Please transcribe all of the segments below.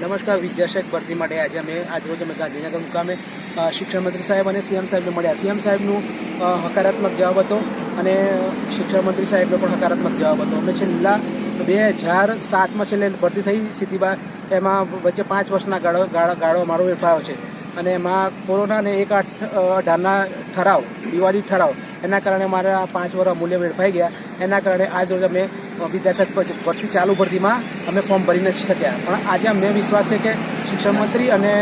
નમસ્કાર વિદ્યાશેખ ભરતી માટે આજે અમે આજરોજ અમે ગાંધીનગર મુકામે શિક્ષણ મંત્રી સાહેબ અને સીએમ સાહેબને મળ્યા. સીએમ સાહેબનું હકારાત્મક જવાબ હતો અને શિક્ષણ મંત્રી સાહેબનો પણ હકારાત્મક જવાબ હતો. અમે છેલ્લા બે હજાર સાતમાં છેલ્લે ભરતી થઈ સીધીબા એમાં વચ્ચે પાંચ વર્ષના ગાળો ગાળો ગાળો અમારો વેડફાયો છે. અને એમાં કોરોના અને એક આઠ અઢારના ઠરાવ, દિવાળી ઠરાવ એના કારણે મારા પાંચ વર્ષ અમૂલ્ય વેડફાઈ ગયા. એના કારણે આજ રોજ અમે વિદ્યાસક ભરતી ચાલુ ભરતીમાં અમે ફોર્મ ભરી નથી શક્યા. પણ આજે અમને વિશ્વાસ છે કે શિક્ષણ મંત્રી અને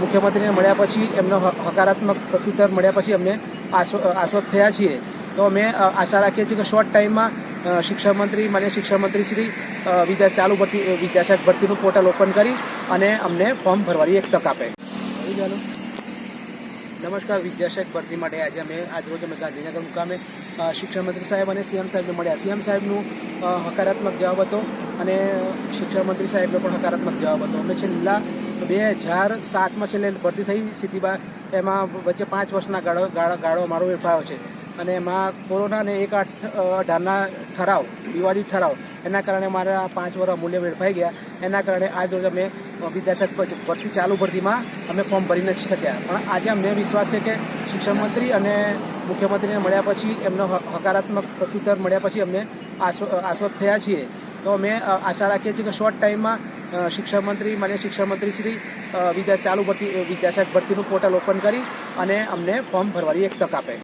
મુખ્યમંત્રીને મળ્યા પછી એમનો હકારાત્મક પ્રત્યુત્તર મળ્યા પછી અમને આશ્વ, આશ્વસ્ત થયા છીએ. તો અમે આશા રાખીએ છીએ કે શોર્ટ ટાઈમમાં શિક્ષણ મંત્રી, માન્ય શિક્ષણ મંત્રી શ્રી વિદ્યા, ચાલુ ભરતી વિદ્યાશાખ ભરતીનું પોર્ટલ ઓપન કરી અને અમને ફોર્મ ભરવાની એક તક આપે. નમસ્કાર વિદ્યાશાખ ભરતી માટે આજે અમે આજરોજ અમે ગાંધીનગર મુકામે શિક્ષણ મંત્રી સાહેબ અને સીએમ સાહેબને મળ્યા. સીએમ સાહેબનું હકારાત્મક જવાબ હતો અને શિક્ષણ મંત્રી સાહેબનો પણ હકારાત્મક જવાબ હતો. અમે છેલ્લા બે હજાર સાતમાં છેલ્લે ભરતી થઈ સીધીબા એમાં વચ્ચે પાંચ વર્ષના ગાળો ગાળો ગાળો મારો વેડફાયો છે. અને એમાં કોરોના અને એક આઠ અઢારના ઠરાવ, દિવાળી ઠરાવ, એના કારણે મારા પાંચ વર્ષ અમૂલ્ય વેડફાઈ ગયા. એના કારણે આજ રોજ અમે વિદ્યાશાખ ભરતી ચાલુ ભરતીમાં અમે ફોર્મ ભરી નથી શક્યા. પણ આજે અમને વિશ્વાસ છે કે શિક્ષણ મંત્રી અને મુખ્યમંત્રીને મળ્યા પછી એમનો હકારાત્મક પ્રત્યુત્તર મળ્યા પછી અમને આશ્વ આશ્વસ્ત થયા છીએ. તો અમે આશા રાખીએ છીએ કે શોર્ટ ટાઈમમાં શિક્ષણ મંત્રી, માન્ય શિક્ષણ મંત્રી શ્રી વિદ્યા ચાલુ ભરતી વિદ્યાશાખ ભરતીનું પોર્ટલ ઓપન કરી અને અમને ફોર્મ ભરવાની એક તક આપે.